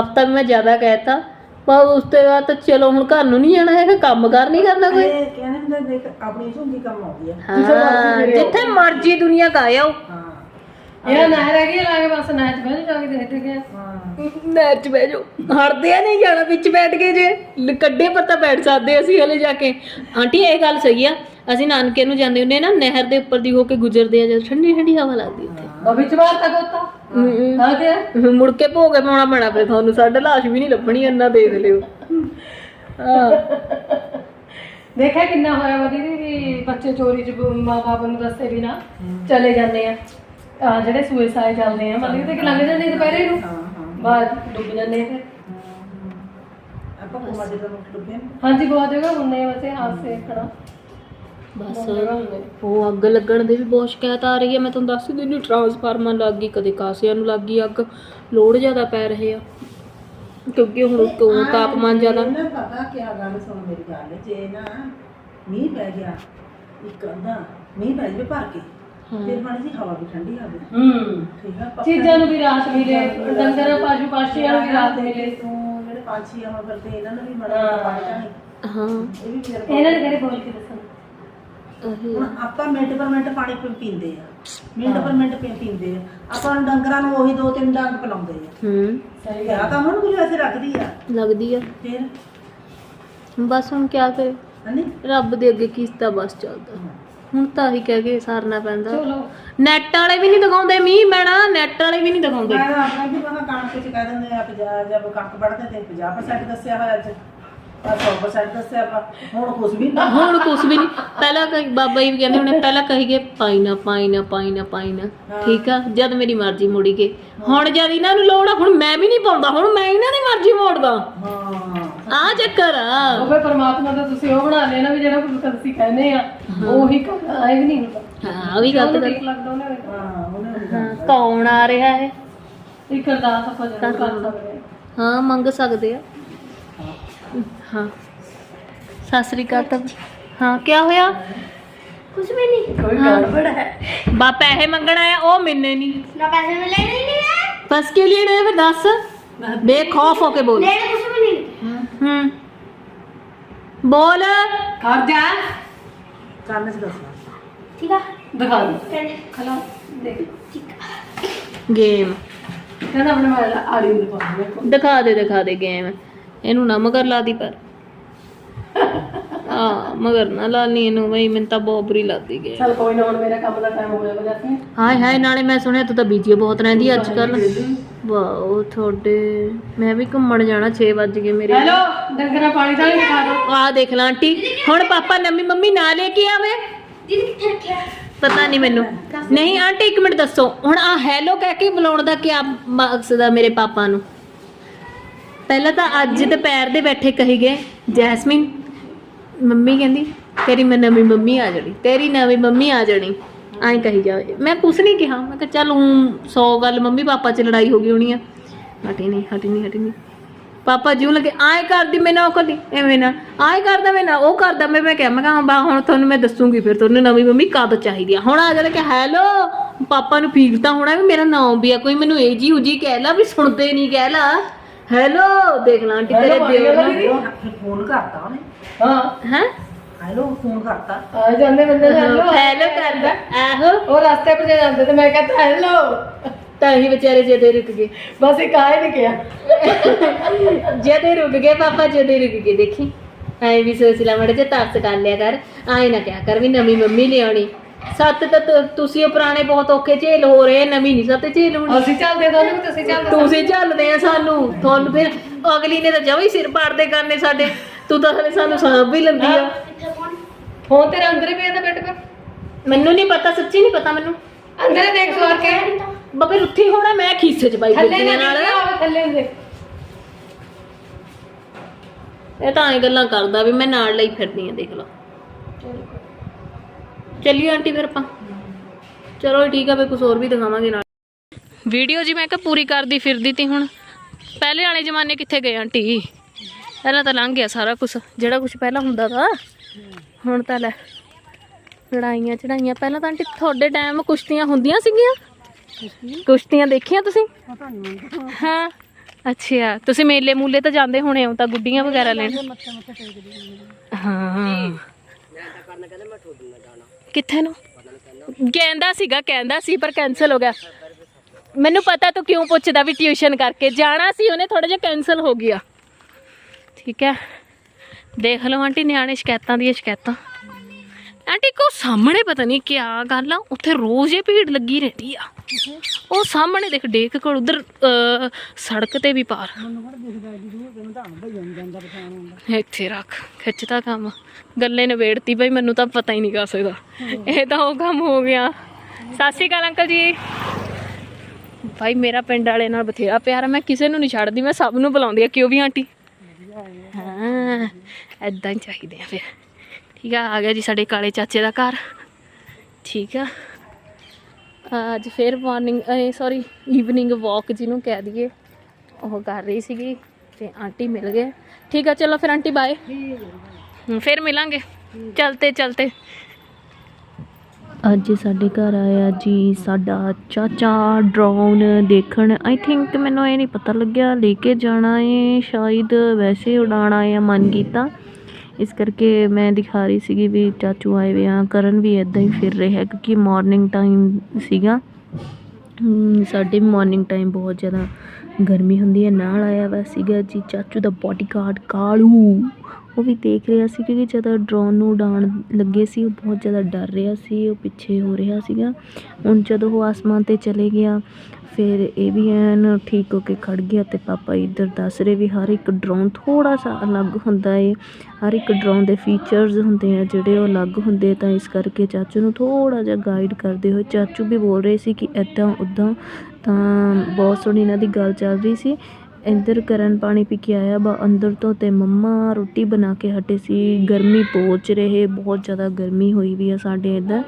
ਹਫਤਾ ਵੀ ਮੈਂ ਜ਼ਿਆਦਾ ਕਹਿਤਾ ਪਰ ਉਸ ਤੋਂ ਬਾਅਦ ਤਾਂ ਚਲੋ ਹੁਣ ਘਰ ਨੂੰ ਨਹੀਂ ਜਾਣਾ ਹੈਗਾ ਕੰਮ ਕਰ ਨਹੀਂ ਕਰਨਾ ਕੋਈ। ਇਹ ਕਹਿੰਦੇ ਹੁੰਦੇ ਦੇਖ ਆਪਣੀ ਝੁੰਗੀ ਕੰਮ ਆਉਂਦੀ ਆ। ਹਾਂ ਜਿੱਥੇ ਮਰਜ਼ੀ ਦੁਨੀਆ ਕਾ ਆਓ। ਹਾਂ। ਇਹ ਨਹਿਰ ਹੈਗੀ ਆ, ਲਾ ਕੇ ਬਸ ਚ ਬਹਿ ਜਾ ਕੇ ਦੇਖਦੇ ਗਏ ਹਾਂ। ਚ ਬਹਿ ਜਾਓ। ਹੜਦੇ ਆ ਨਹੀਂ ਜਾਣਾ ਵਿੱਚ ਬੈਠ ਕੇ ਜੇ। ਲ- ਕੱਡੇ ਪੱਤਾ ਬੈਠ ਸਕਦੇ ਅਸੀਂ ਹਲੇ ਜਾ ਕੇ। ਆਂਟੀ ਇਹ ਗੱਲ ਸਹੀ ਆ। ਅਸੀਂ ਨਾਨਕੇ ਨੂੰ ਜਾਂਦੇ ਹੁੰਦੇ ਨਾ ਨਹਿਰ ਦੇ ਉੱਪਰ ਦੀ ਹੋ ਕੇ ਗੁਜ਼ਰਦੇ ਆ ਜਦ ਠੰਡੀ ਠੰਡੀ ਹਵਾ ਲੱਗਦੀ ਉੱਥੇ। ਉਹ ਵਿੱਚ ਬਾਹਰ ਤੱਕ ਹਮ, ਹਾਂ। ਮੁੜ ਕੇ ਭੋਗੇ ਪਾਉਣਾ ਪੈਣਾ ਫਿਰ ਤੁਹਾਨੂੰ ਸਾਡੇ ਲਾਸ਼ ਵੀ ਨਹੀਂ ਲੱਭਣੀ ਇੰਨਾ ਦੇਖ ਲਿਓ। ਹਾਂ। ਦੇਖਿਆ ਕਿੰਨਾ ਹੋਇਆ ਵਾ ਦੀਦੀ ਵੀ ਬੱਚੇ ਚੋਰੀ ਚ ਮਾਪੇ ਨੂੰ ਦੱਸੇ ਵੀ ਨਾ ਚਲੇ ਜਾਂਦੇ ਆ। ਆ ਜਿਹੜੇ ਸੁਇਸਾਈਡ ਚੱਲਦੇ ਆ ਮਤਲਬ ਕਿ ਲੰਘ ਜਾਂਦੇ ਦੁਪਹਿਰੇ ਨੂੰ? ਹਾਂ ਹਾਂ। ਬਾਅਦ ਡੁੱਬ ਜਾਂਦੇ ਆ ਫਿਰ। ਆਪਾਂ ਕੋਮਾ ਦੇ ਨੂੰ ਡੁੱਬੇ ਨੇ। ਹਾਂਜੀ ਬਹੁਤ ਜਗ੍ਹਾ ਹੁੰਦੇ ਆ ਵੈਸੇ ਹਾਦਸੇ ਖੜਾ ਬਸ। ਉਹ ਅੱਗ ਲੱਗਣ ਦੇ ਵੀ ਬਹੁਤ ਸ਼ਿਕਾਇਤ ਆ ਰਹੀ ਹੈ ਮੈਂ ਤੁਹਾਨੂੰ ਦੱਸ ਦਿੰਦੀ ਟਰਾਂਸਫਾਰਮਰ ਲੱਗ ਗਈ ਕਦੇ ਕਾਸਿਆਂ ਨੂੰ ਲੱਗ ਗਈ ਅੱਗ ਲੋਡ ਜ਼ਿਆਦਾ ਪੈ ਰਹੇ ਆ। ਕਿਉਂਕਿ ਹੁਣ ਉਹ ਤਾਪਮਾਨ ਜ਼ਿਆਦਾ ਇਹ ਨਾ ਪਤਾ ਕੀ ਗੱਲ ਸੁਣ ਮੇਰੀ ਗੱਲ ਜੇ ਨਾ ਮੀਂਹ ਪੈ ਗਿਆ ਇੱਕ ਅੱਧਾ ਮੀਂਹ ਪੈ ਜਾਵੇ ਭਰ ਕੇ ਫਿਰ ਮਾੜੀ ਜੀ ਹਵਾ ਵੀ ਠੰਡੀ ਆਵੇ ਹੂੰ। ਠੀਕ ਆ ਪੱਖਾ- ਚੀਜ਼ਾਂ ਨੂੰ ਵੀ ਰਾਤ ਮਿਲੇ ਡੰਗਰ ਪਾਸ਼ੂ ਪਾਸ਼ੀਆਂ ਨੂੰ ਵੀ ਰਾਤ ਮਿਲੇ। ਤੂੰ ਜਿਹੜੇ ਪੰਛੀ ਆ ਫਿਰਦੇ ਇਹਨਾਂ ਨੂੰ ਵੀ ਮਾੜਾ ਜਿਹਾ ਪਾਣੀ। ਹਾਂ। ਇਹ ਵੀ ਮੇਰੇ ਇਹਨਾਂ ਨੇ ਕਿਹੜੇ ਬੋਲ ਕੇ ਦੱਸਣਾ? ਹੁਣ ਆਪਾਂ ਮਿੰਟ ਪਰ ਮਿੰਟ ਪਾਣੀ ਪੀ- ਪੀਂਦੇ ਆ। ਮਿੰਟ ਪਰ ਮਿੰਟ ਪੀ- ਪੀਂਦੇ ਆ। ਆਪਾਂ ਨੂੰ ਡੰਗਰਾਂ ਨੂੰ ਉਹੀ ਦੋ ਤਿੰਨ ਡੰਗ ਪਿਲਾਉਂਦੇ ਆ। ਹੂੰ। ਸਹੀ ਕਿਆ ਤਾਂ ਵੀ ਵੈਸੇ ਰੱਖਦੀ ਆ? ਲੱਗਦੀ ਆ। ਫਿਰ? ਬਸ ਹੁਣ ਕੀ ਕਰੇ? ਹਨੀ ਰੱਬ ਦੇ ਅੱਗੇ ਕਿਸਤਾ ਬਸ ਚੱਲਦਾ। ਹੁਣ ਤਾਂ ਹੀ ਕਹਿ ਕੇ ਸਾਰਨਾ ਪੈਂਦਾ। ਚਲੋ। ਨੈਟ ਵਾਲੇ ਵੀ ਨਹੀਂ ਦਿਖਾਉਂਦੇ ਮੀਂਹ ਮੈਣਾ ਨੈਟ ਵਾਲੇ ਵੀ ਨਹੀਂ ਦਿਖਾਉਂਦੇ। ਮੈਂ ਤਾਂ ਆਪਣਾ ਵੀ ਪਤਾ ਕਣਕ ਚ ਕਹਿ ਦਿੰਦੇ ਆ 50 ਜਦ ਕਣਕ ਵੜਦੇ ਤੇ 50% ਦੱਸਿਆ ਹੋਇਆ ਅੱਜ। ਪਰ 100% ਦੱਸਿਆ ਵਾ ਹੁਣ ਕੁਝ ਵੀ ਨਹੀਂ। ਹੁਣ ਕੁਛ ਵੀ ਨਹੀਂ। ਪਹਿਲਾਂ ਕਹੀ ਬਾਬਾ ਜੀ ਵੀ ਕਹਿੰਦੇ ਹੁਣੇ ਪਹਿਲਾਂ ਕਹੀਏ ਪਾਈ ਨਾ ਪਾਈ ਨਾ ਪਾਈ ਨਾ ਪਾਈ ਨਾ। ਠੀਕ ਆ ਜਦ ਮੇਰੀ ਮਰਜ਼ੀ ਮੁੜੀ ਗਈ ਹੁਣ ਜਦ ਇਹਨਾਂ ਨੂੰ ਲੋੜ ਆ ਹੁਣ ਮੈਂ ਵੀ ਨਹੀਂ ਪਾਉਂਦਾ ਹੁਣ ਮੈਂ ਇਹਨਾਂ ਦੀ ਮਰਜ਼ੀ ਮੋੜਦਾ। ਹਾਂ। ਆ ਚੱਕਰ ਆ। ਉਹ ਫਿਰ ਪਰਮਾਤਮਾ ਦਾ ਤੁਸੀਂ ਉਹ ਬਣਾ ਨਾ ਵੀ ਜਿਹੜਾ ਕੁਝ ਤੁਸੀਂ ਕਹਿੰਦੇ ਆ ਉਹੀ ਕਰਨਾ ਆਏ ਵੀ ਨਹੀਂ ਹੁੰਦਾ। ਹਾਂ ਆ ਵੀ ਗਲਤ ਗੱਲ ਠੀਕ ਲੱਗਦਾ ਉਹਨੇ ਹਾਂ ਉਹਨੇ ਹਾਂ, ਕੌਣ ਆ ਰਿਹਾ ਹੈ ਇੱਕ ਅਰਦਾਸ ਆਪਾਂ ਜ਼ਰੂਰ ਕਰ ਸਕਦੇ ਹਾਂ। ਹਾਂ ਮੰਗ ਸਕਦੇ ਆ। ਹਾਂ। ਸਤਿ ਸ੍ਰੀ ਅਕਾਲ ਹਾਂ ਕੀ ਹੋਇਆ? ਕੁਝ ਵੀ ਨਹੀਂ। ਕੋਈ ਗੜਬੜ ਹੈ। ਬਾ ਪੈਸੇ ਮੰਗਣ ਆਇਆ ਉਹ ਮਿੰਨੇ ਨਹੀਂ। ਨਾ ਪੈਸੇ ਮਿਲੇ ਨਹੀਂ ਹੈ ਬਸ ਕੇ ਲਈ ਨੇ ਫਿਰ ਦੱਸ। ਬੇਖੌਫ ਹੋ ਕੇ ਬੋਲ। ਨਹੀਂ ਕੁਝ ਵੀ ਨਹੀਂ। ਹੂੰ। ਬੋਲ। ਕਰ ਜਾ। ਕੰਨ ਚ ਦੱਸਣਾ? ਠੀਕ ਆ। ਦਿਖਾ ਦੇ। ਖਲਾ। ਦੇਖ। ਠੀਕ ਗੇਮ। ਕਹਿੰਦਾ ਆਪਣੇ ਵਾਲਾ ਆੜੀ ਨੂੰ ਦਿਖਾ ਦੇ ਦਿਖਾ ਦੇ ਗੇਮ। ਇਹਨੂੰ ਨਾ ਮਗਰ ਲਾ ਦੀ ਪਰ ਹਾਂ ਮਗਰ ਨਾ ਲਾਣੀ ਇਹਨੂੰ ਬਈ ਮੈਨੂੰ ਤਾਂ ਬਹੁਤ ਬੁਰੀ ਲੱਗਦੀ ਗਈ। ਚਲ ਕੋਈ ਨਾ ਹੁਣ ਮੇਰਾ ਕੰਮ ਦਾ ਟਾਈਮ ਹੋ ਗਿਆ ਬਜਾਤੀ ਹਾਏ ਹਾਏ ਨਾਲੇ ਮੈਂ ਸੁਣਿਆ ਤੂੰ ਤਾਂ ਬੀਜੀ ਬਹੁਤ ਰਹਿੰਦੀ ਅੱਜ ਕੱਲ ਵਾਓ ਤੁਹਾਡੇ ਮੈਂ ਵੀ ਘੁੰਮਣ ਜਾਣਾ 6 ਵਜ ਗਏ ਮੇਰੇ। ਹੈਲੋ ਡੰਗਰਾ ਪਾਣੀ ਤਾਂ ਨਹੀਂ ਖਾ ਦੋ ਆ ਦੇਖ ਲਾ ਆਂਟੀ ਹੁਣ ਪਾਪਾ ਨੰਮੀ ਮੰਮੀ ਨਾ ਲੈ ਕੇ ਆਵੇ। ਪਤਾ ਨਹੀਂ ਮੈਨੂੰ। ਨਹੀਂ ਆਂਟੀ ਇੱਕ ਮਿੰਟ ਦੱਸੋ। ਹੁਣ ਆ ਹੈਲੋ ਕਹਿ ਕੇ ਬੁਲਾਉਣ ਦਾ ਕੀ ਮਕਸਦ ਆ ਮੇਰੇ ਪਾਪਾ ਨੂੰ? ਪਹਿਲਾਂ ਤਾਂ ਅੱਜ ਦੁਪਹਿਰ ਦੇ ਬੈਠੇ ਕਹੀ ਗਏ, ਜੈਸਮੀਨ, ਮੰਮੀ ਕਹਿੰਦੀ, ਤੇਰੀ ਮੈਂ ਨਵੀਂ ਮੰਮੀ ਆ ਜਾਣੀ, ਤੇਰੀ ਨਵੀਂ ਮੰਮੀ ਆ ਜਾਣੀ। ਐਂ ਕਹੀ ਜਾਵੇ ਮੈਂ ਕੁਛ ਨਹੀਂ ਕਿਹਾ, ਮੈਂ ਕਿਹਾ ਚੱਲ ਹੂੰ 100 ਗੱਲ ਮੰਮੀ ਪਾਪਾ 'ਚ ਲੜਾਈ ਹੋ ਗਈ ਹੋਣੀ ਆ। ਹਟੀ ਨਹੀਂ ਹਟੀ ਨਹੀਂ ਹਟੀ ਨਹੀਂ ਪਾਪਾ ਜਿਉਂ ਲੱਗੇ, ਆਏ ਕਰਦੀ ਮੈਂ ਨਾ ਉਹ ਕਰਦੀ, ਐਵੇਂ ਨਾ, ਆਏ ਕਰਦਾ ਮੈਂ ਨਾ, ਉਹ ਕਰਦਾ ਮੈਂ ਮੈਂ ਕਿਹਾ ਮੈਂ ਕਿਹਾ ਬਾ, ਹੁਣ ਤੁਹਾਨੂੰ ਮੈਂ ਦੱਸੂਗੀ ਫਿਰ, ਤੁਹਾਨੂੰ ਨਵੀਂ ਮੰਮੀ ਕਦ ਚਾਹੀਦੀ ਆ। ਹੁਣ ਆ ਜਾ ਕਿ ਹੈਲੋ, ਪਾਪਾ ਨੂੰ ਫੀਲ ਤਾਂ ਹੋਣਾ ਵੀ ਮੇਰਾ ਨਾਮ ਵੀ ਆ, ਕੋਈ ਮੈਨੂੰ ਇਹ ਜੀ ਹੁਜੀ ਕਹਿ ਲਾ ਵੀ ਸੁਣਦੇ ਨਹੀਂ ਕਹਿ ਲਾ। ਹੈਲੋ ਦੇਖ ਲਾਂ ਆਂਟੀ ਤੇਰੇ ਦਿਓ ਨਾ। ਫੋਨ ਕਰਤਾ ਉਹਨੇ। ਹਾਂ। ਹੈ? ਹੈਲੋ ਫੋਨ ਕਰਤਾ। ਆ ਜਾਂਦੇ ਬੰਦੇ ਹੈਲੋ ਹੈਲੋ ਕਰਦਾ। ਆਹੋ। ਉਹ ਰਸਤੇ 'ਤੇ ਜਾਂਦੇ ਤੇ ਮੈਂ ਕਹਿੰਦਾ ਹੈਲੋ ਤਾਂ ਹੀ ਵਿਚਾਰੇ ਜਦੇ ਰੁਕ ਗਏ। ਬਸ ਇੱਕ ਆਏ ਨਹੀਂ ਕਿਹਾ। ਜਦੇ ਰੁਕ ਗਏ ਪਾਪਾ ਜਦੇ ਰੁਕ ਗਏ। ਦੇਖੀ ਐ ਵੀ ਸੋਚ ਲੈ ਮੜੇ ਜੇ ਤਰਸ ਕਰ ਲਿਆ ਕਰ। ਆਏ ਨਾ ਕਿਆ ਕਰ ਵੀ ਨਵੀਂ ਮੰਮੀ ਲਿਆਉਣੀ। ਸੱਤ ਤਾਂ ਤੁ- ਤੁਸੀਂ ਉਹ ਪੁਰਾਣੇ ਬਹੁਤ ਔਖੇ ਝੇਲ ਹੋ ਰਹੇ ਨਵੀਂ ਨਹੀਂ ਸੱਤ ਝੇਲ ਹੋਣੀ। ਅਸੀਂ ਚੱਲਦੇ ਦੋਨੇ ਵੀ ਤੁਸੀਂ ਚੱਲਦੇ ਤੁਸੀਂ ਝੱਲਦੇ ਆ ਸਾਨੂੰ ਤੁਹਾਨੂੰ ਫਿਰ ਅਗਲੀ ਨੇ ਤਾਂ ਜਮੀ ਸਿਰ ਪਾੜਦੇ ਕਰਨੇ ਸਾਡੇ। ਤੂੰ ਤਾਂ ਹਲੇ ਸਾਨੂੰ ਸਾਂਭ ਵੀ ਲੰਦੀ ਆ। ਫੋਨ ਤੇਰੇ ਅੰਦਰ ਹੀ ਪਿਆ ਤਾਂ ਬੈਠ ਕਰ ਮੈਨੂੰ ਨਹੀਂ ਪਤਾ ਸੱਚੀ ਨਹੀਂ ਪਤਾ ਮੈਨੂੰ। ਅੰਦਰ ਹੀ ਦੇਖ ਸਵਾਰ ਕੇ। ਬਾਬੇ ਹੀ ਹੋਣਾ ਮੈਂ ਖੀਸੇ ਚ ਪਾਈ ਥੱਲੇ ਨਾ ਨਾਲ। ਦੇਖਿਆ ਹੋਵੇ ਥੱਲੇ ਨੂੰ ਦੇਖ ਇਹ ਤਾਂ ਐ ਗੱਲਾਂ ਕਰਦਾ ਵੀ ਮੈਂ ਨਾਲ ਲਈ ਫਿਰਦੀ ਆ ਦੇਖ ਲਓ ਚੱਲੀਏ ਆਂਟੀ ਫਿਰ ਆਪਾਂ। ਚਲੋ ਠੀਕ ਆ ਫੇ ਕੁਝ ਹੋਰ ਵੀ ਦਿਖਾਵਾਂਗੇ ਨਾਲ। ਵੀਡੀਓ ਜੀ ਮੈਂ ਕਿਹਾ ਪੂਰੀ ਕਰਦੀ ਫਿਰਦੀ ਤੀ ਹੁਣ। ਪਹਿਲੇ ਵਾਲੇ ਜ਼ਮਾਨੇ ਕਿੱਥੇ ਗਏ ਆਂਟੀ? ਪਹਿਲਾਂ ਤਾਂ ਲੰਘ ਗਿਆ ਸਾਰਾ ਕੁਝ ਜਿਹੜਾ ਕੁਝ ਪਹਿਲਾਂ ਹੁੰਦਾ ਤਾ। ਹੁਣ ਤਾਂ ਲੈ, ਲੜਾਈਆਂ ਚੜਾਈਆਂ। ਪਹਿਲਾਂ ਤਾਂ ਆਂਟੀ ਤੁਹਾਡੇ ਟਾਈਮ ਕੁਸ਼ਤੀਆਂ ਹੁੰਦੀਆਂ ਸੀਗੀਆਂ। ਕੁਸ਼ਤੀਆਂ ਦੇਖੀਆਂ ਤੁਸੀਂ? ਹਾਂ। ਅੱਛਾ ਤੁਸੀਂ ਮੇਲੇ ਮੂਲੇ ਤਾਂ ਜਾਂਦੇ ਹੋਣੇ ਹੋ ਤਾਂ ਗੁੱਡੀਆਂ ਵਗੈਰਾ ਲੈਣ। ਹਾਂ। ਕਿੱਥੇ ਨੂੰ? ਕਹਿੰਦਾ ਸੀਗਾ, ਕਹਿੰਦਾ ਸੀ, ਪਰ ਕੈਨਸਲ ਹੋ ਗਿਆ। ਮੈਨੂੰ ਪਤਾ ਤੂੰ ਕਿਉਂ ਪੁੱਛਦਾ ਵੀ ਟਿਊਸ਼ਨ ਕਰਕੇ। ਜਾਣਾ ਸੀ ਉਹਨੇ ਥੋੜਾ ਜਿਹਾ ਕੈਨਸਲ ਹੋ ਗਿਆ। ਠੀਕ ਹੈ। ਦੇਖ ਲਓ ਆਂਟੀ, ਨਿਆਣੇ ਸ਼ਿਕਾਇਤਾਂ ਦੀਆਂ ਸ਼ਿਕਾਇਤਾਂ। ਆਂਟੀ, ਕੋ ਸਾਹਮਣੇ ਪਤਾ ਨਹੀਂ ਕਿਆ ਗੱਲ ਆ, ਉੱਥੇ ਰੋਜ਼ ਹੀ ਭੀੜ ਲੱਗੀ ਰਹਿੰਦੀ ਆ। ਉਹ ਸਾਹਮਣੇ ਦੇਖ, ਡੇਕ ਕੋਲ ਉਧਰ ਸੜਕ ਤੇ ਵੀ ਪਾਰ। ਇੱਥੇ ਰੱਖ ਖਿੱਚਦਾ ਕੰਮ। ਗੱਲੇ ਨਵੇੜਤੀ ਬਈ, ਮੈਨੂੰ ਤਾਂ ਪਤਾ ਹੀ ਨਹੀਂ ਕਰ ਸਕਦਾ। ਇਹ ਤਾਂ ਉਹ ਕੰਮ ਹੋ ਗਿਆ। ਸਤਿ ਸ਼੍ਰੀ ਅਕਾਲ ਅੰਕਲ ਜੀ। ਭਾਈ ਮੇਰਾ ਪਿੰਡ ਵਾਲੇ ਨਾਲ ਬਥੇਰਾ ਪਿਆਰ ਮੈਂ ਕਿਸੇ ਨੂੰ ਨਹੀਂ ਛੱਡਦੀ, ਮੈਂ ਸਭ ਨੂੰ ਬੁਲਾਉਂਦੀ ਆ, ਕਿਉਂ ਵੀ ਆਂਟੀ? ਹਾਂ ਐਦਾਂ ਹੀ ਚਾਹੀਦੇ ਆ ਫਿਰ। ਠੀਕ ਆ ਆ ਗਿਆ ਜੀ ਸਾਡੇ ਕਾਲੇ ਚਾਚੇ ਦਾ ਘਰ। ਠੀਕ ਆ। ਅੱਜ ਫਿਰ ਮਾਰਨਿੰਗ ਸੌਰੀ ਈਵਨਿੰਗ ਵਾਕ ਜਿਹਨੂੰ ਕਹਿ ਦਈਏ। ਉਹ ਕਰ ਰਹੀ ਸੀਗੀ ਤੇ ਆਂਟੀ ਮਿਲ ਗਏ। ਠੀਕ ਆ, ਚਲੋ ਫਿਰ ਆਂਟੀ ਬਾਏ ਫਿਰ ਮਿਲਾਂਗੇ। ਚਲਤੇ ਚਲਤੇ। ਅੱਜ ਸਾਡੇ ਘਰ ਆਇਆ ਜੀ ਸਾਡਾ ਚਾਚਾ ਡਰੋਨ ਦੇਖਣ। ਆਈ ਥਿੰਕ ਮੈਨੂੰ ਇਹ ਨਹੀਂ ਪਤਾ ਲੱਗਿਆ, ਲੈ ਕੇ ਜਾਣਾ ਏ, ਸ਼ਾਇਦ ਵੈਸੇ ਉਡਾਣਾ ਹੈ ਮਨ ਕੀਤਾ ਇਸ ਕਰਕੇ ਮੈਂ ਦਿਖਾ ਰਹੀ ਸੀਗੀ ਵੀ ਚਾਚੂ ਆਏ ਵੇ ਆ, ਕਰਨ ਵੀ ਇਦਾਂ ਹੀ ਫਿਰ ਰਿਹਾ ਕਿਉਂਕਿ ਮਾਰਨਿੰਗ ਟਾਈਮ ਸੀਗਾ। ਸਾਡੇ ਮਾਰਨਿੰਗ ਟਾਈਮ ਬਹੁਤ ਜ਼ਿਆਦਾ ਗਰਮੀ ਹੁੰਦੀ ਹੈ। ਨਾਲ ਆਇਆ ਵਾ ਸੀਗਾ ਜੀ ਚਾਚੂ ਦਾ ਬਾਡੀਗਾਰਡ ਕਾਲੂ। ਉਹ ਵੀ ਦੇਖ ਰਿਹਾ ਸੀ ਕਿਉਂਕਿ ਜਦੋਂ ਡਰੋਨ ਨੂੰ ਉਡਾਉਣ ਲੱਗੇ ਸੀ, ਉਹ ਬਹੁਤ ਜ਼ਿਆਦਾ ਡਰ ਰਿਹਾ ਸੀ, ਉਹ ਪਿੱਛੇ ਹੋ ਰਿਹਾ ਸੀਗਾ। ਹੁਣ ਜਦੋਂ ਉਹ ਆਸਮਾਨ ਤੇ ਚਲੇ ਗਿਆ, ਫਿਰ ਇਹ ਵੀ ਐਨ ਠੀਕ ਹੋ ਕੇ ਖੜ ਗਿਆ ਅਤੇ ਪਾਪਾ ਇੱਧਰ ਦੱਸ ਰਹੇ ਵੀ ਹਰ ਇੱਕ ਡਰੋਨ ਥੋੜ੍ਹਾ ਸਾ ਅਲੱਗ ਹੁੰਦਾ ਏ। ਹਰ ਇੱਕ ਡਰੋਨ ਦੇ ਫੀਚਰਸ ਹੁੰਦੇ ਆ ਜਿਹੜੇ ਉਹ ਅਲੱਗ ਹੁੰਦੇ ਤਾਂ ਇਸ ਕਰਕੇ ਚਾਚੂ ਨੂੰ ਥੋੜ੍ਹਾ ਜਿਹਾ ਗਾਈਡ ਕਰਦੇ ਹੋਏ ਚਾਚੂ ਵੀ ਬੋਲ ਰਹੇ ਸੀ ਕਿ ਇੱਦਾਂ ਉੱਦਾਂ ਤਾਂ ਬਹੁਤ ਸੋਹਣੀ ਇਹਨਾਂ ਦੀ ਗੱਲ ਚੱਲ ਰਹੀ ਸੀ। ਇੱਧਰ ਕਰਨ ਪਾਣੀ ਪੀ ਕੇ ਆਇਆ ਵਾ ਅੰਦਰ ਤੋਂ ਤੇ ਮੰਮਾ ਰੋਟੀ ਬਣਾ ਕੇ ਹਟੇ ਸੀ। ਗਰਮੀ ਪਹੁੰਚ ਰਹੇ, ਬਹੁਤ ਜ਼ਿਆਦਾ ਗਰਮੀ ਹੋਈ ਵੀ ਆ ਸਾਡੇ ਇੱਧਰ।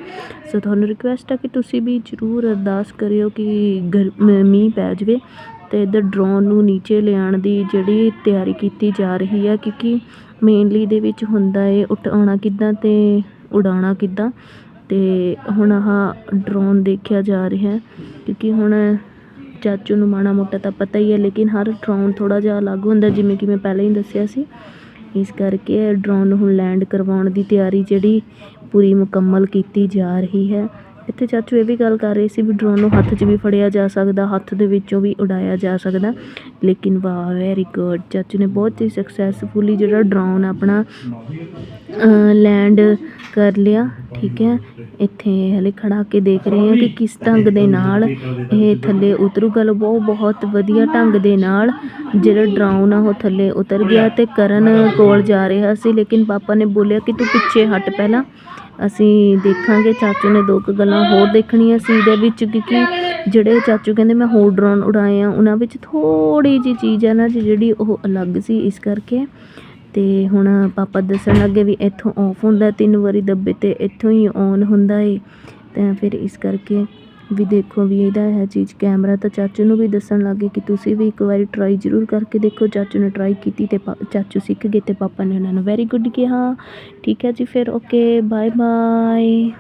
ਸੋ ਤੁਹਾਨੂੰ ਰਿਕੁਐਸਟ ਆ ਕਿ ਤੁਸੀਂ ਵੀ ਜ਼ਰੂਰ ਅਰਦਾਸ ਕਰਿਓ ਕਿ ਗਰ ਮੀਂਹ ਪੈ ਜਾਵੇ ਤੇ ਇੱਧਰ ਡਰੋਨ ਨੂੰ ਨੀਚੇ ਲਿਆਉਣ ਦੀ ਜਿਹੜੀ ਤਿਆਰੀ ਕੀਤੀ ਜਾ ਰਹੀ ਆ, ਕਿਉਂਕਿ ਮੇਨਲੀ ਦੇ ਵਿੱਚ ਹੁੰਦਾ ਹੈ ਉਠਾਉਣਾ ਕਿੱਦਾਂ ਤੇ ਉਡਾਉਣਾ ਕਿੱਦਾਂ। ਤੇ ਹੁਣ ਆਹ ਡਰੋਨ ਦੇਖਿਆ ਜਾ ਰਿਹਾ, ਕਿਉਂਕਿ ਹੁਣ ਚਾਚੂ ਨੂੰ ਮਾੜਾ ਮੋਟਾ ਤਾਂ ਪਤਾ ਹੀ ਹੈ, ਲੇਕਿਨ ਹਰ ਡਰੋਨ ਥੋੜ੍ਹਾ ਜਿਹਾ ਅਲੱਗ ਹੁੰਦਾ, ਜਿਵੇਂ ਕਿ ਮੈਂ ਪਹਿਲਾਂ ਹੀ ਦੱਸਿਆ ਸੀ। ਇਸ ਕਰਕੇ ਡਰੋਨ ਹੁਣ ਲੈਂਡ ਕਰਵਾਉਣ ਦੀ ਤਿਆਰੀ ਜਿਹੜੀ ਪੂਰੀ ਮੁਕੰਮਲ ਕੀਤੀ ਜਾ ਰਹੀ ਹੈ। ਇੱਥੇ ਚਾਚੂ ਇਹ ਵੀ ਗੱਲ ਕਰ ਰਹੇ ਸੀ ਵੀ ਡਰੋਨ ਨੂੰ ਹੱਥ 'ਚ ਵੀ ਫੜਿਆ ਜਾ ਸਕਦਾ, ਹੱਥ ਦੇ ਵਿੱਚੋਂ ਵੀ ਉਡਾਇਆ ਜਾ ਸਕਦਾ। ਲੇਕਿਨ ਵਾਹ ਵੈਰੀ ਗੁੱਡ ਚਾਚੂ ਨੇ ਬਹੁਤ ਹੀ ਸਕਸੈਸਫੁਲੀ ਜਿਹੜਾ ਡਰੋਨ ਆਪਣਾ ਲੈਂਡ ਕਰ ਲਿਆ, ਠੀਕ ਹੈ? ਇੱਥੇ ਹਲੇ ਖੜਾ ਕੇ ਦੇਖ ਰਹੇ ਹਾਂ ਕਿ ਕਿਸ ਢੰਗ ਦੇ ਨਾਲ ਇਹ ਥੱਲੇ ਉਤਰੂਗਾ। ਲੋ ਬਹੁਤ ਬਹੁਤ ਵਧੀਆ ਢੰਗ ਦੇ ਨਾਲ ਜਿਹੜਾ ਡਰਾਉਨ ਆ, ਉਹ ਥੱਲੇ ਉਤਰ ਗਿਆ ਤੇ ਕਰਨ ਕੋਲ ਜਾ ਰਿਹਾ ਸੀ। ਲੇਕਿਨ ਪਾਪਾ ਨੇ ਬੋਲਿਆ ਕਿ ਤੂੰ ਪਿੱਛੇ ਹਟ ਪਹਿਲਾਂ। ਅਸੀਂ ਦੇਖਾਂਗੇ, ਚਾਚੂ ਨੇ ਦੋ ਕੁ ਗੱਲਾਂ ਹੋਰ ਦੇਖਣੀਆਂ ਸੀ ਇਹਦੇ ਵਿੱਚ ਕਿਉਂਕਿ ਜਿਹੜੇ ਚਾਚੂ ਕਹਿੰਦੇ ਮੈਂ ਹੋਰ ਡਰੋਨ ਉਡਾਏ ਆ, ਉਹਨਾਂ ਵਿੱਚ ਥੋੜੀ ਜੀ ਚੀਜ਼ ਹੈ ਨਾ ਜੀ ਜਿਹੜੀ ਉਹ ਅਲੱਗ ਸੀ ਇਸ ਕਰਕੇ। ਤੇ ਹੁਣ ਪਾਪਾ ਦੱਸਣ ਲੱਗੇ ਵੀ ਇੱਥੋਂ ਆਫ ਹੁੰਦਾ, ਤਿੰਨ ਵਾਰੀ ਦੱਬੇ ਤੇ ਇੱਥੋਂ ਹੀ ਔਨ ਹੁੰਦਾ ਏ। ਤਾਂ ਫਿਰ ਇਸ ਕਰਕੇ ਵੀ ਦੇਖੋ ਵੀ ਇਹਦਾ ਇਹ ਚੀਜ਼ ਕੈਮਰਾ ਤਾਂ ਚਾਚੂ ਨੂੰ ਵੀ ਦੱਸਣ ਲੱਗ ਲੱਗੇ ਕਿ ਤੁਸੀਂ ਵੀ ਇੱਕ ਵਾਰੀ ਟਰਾਈ ਜ਼ਰੂਰ ਕਰਕੇ ਦੇਖੋ। ਚਾਚੂ ਨੇ ਟਰਾਈ ਕੀਤੀ ਅਤੇ ਪਾ- ਚਾਚੂ ਸਿੱਖ ਗਏ ਅਤੇ ਪਾਪਾ ਨੇ ਉਹਨਾਂ ਨੂੰ ਵੈਰੀ ਗੁੱਡ ਕਿਹਾ। ਠੀਕ ਹੈ ਜੀ, ਫਿਰ ਓਕੇ ਬਾਏ ਬਾਏ